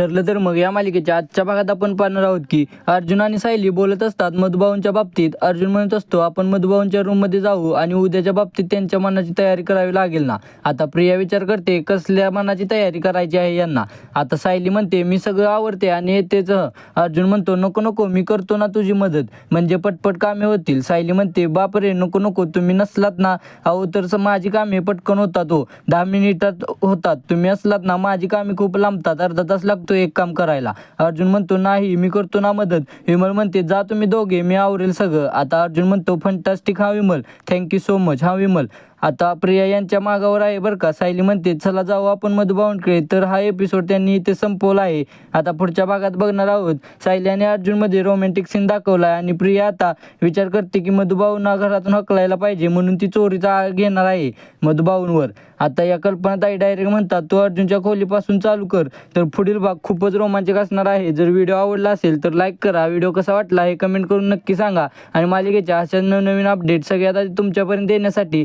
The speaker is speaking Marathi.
ठरलं तर मग या मालिकेच्या आजच्या भागात आपण पाहणार आहोत की अर्जुन आणि सायली बोलत असतात मधुभाऊंच्या बाबतीत. अर्जुन म्हणत असतो आपण मधुभाऊंच्या रूममध्ये जाऊ आणि उद्याच्या बाबतीत त्यांच्या मनाची तयारी करावी लागेल ना. आता प्रिया विचार करते कसल्या मनाची तयारी करायची आहे यांना? आता सायली म्हणते मी सगळं आवडते आणि येतेच. अर्जुन म्हणतो नको नको मी करतो ना तुझी मदत. म्हणजे पटपट कामे होतील. सायली म्हणते बापरे नको नको तुम्ही नसलात ना. अहो तर माझी कामे पटकन होतात हो. दहा मिनिटात होतात. तुम्ही असलात ना माझी कामे खूप लांबतात. अर्धा तास लागतो एक काम करायला. अर्जुन म्हणतो नाही मी करतो ना मदत. विमल म्हणते जा तुम्ही दोघे मी आवरेल सगळं. आता अर्जुन म्हणतो फंटास्टिक हा विमल. थँक्यू सो मच हा विमल. आता प्रिया यांच्या मागावर आहे बरं का. सायली म्हणते चला जाऊ आपण मधुभाऊंकडे तर हा एपिसोड त्यांनी इथे संपवला आहे. आता पुढच्या भागात बघणार आहोत. सायली आणि अर्जुनमध्ये रोमॅन्टिक सीन दाखवला आहे आणि प्रिया आता विचार करते की मधुभाऊंना घरातून हकलायला पाहिजे म्हणून ती चोरीचा आळ घेणार आहे मधुभाऊंवर आता या कल्पनाताई डायरेक्ट म्हणतात तू अर्जुनच्या खोलीपासून चालू कर तर पुढील भाग खूपच रोमांचक असणार आहे. जर व्हिडिओ आवडला असेल तर लाईक करा. व्हिडिओ कसा वाटला हे कमेंट करून नक्की सांगा. आणि मालिकेच्या अशा नवनवीन अपडेट सगळ्यात आधी तुमच्यापर्यंत येण्यासाठी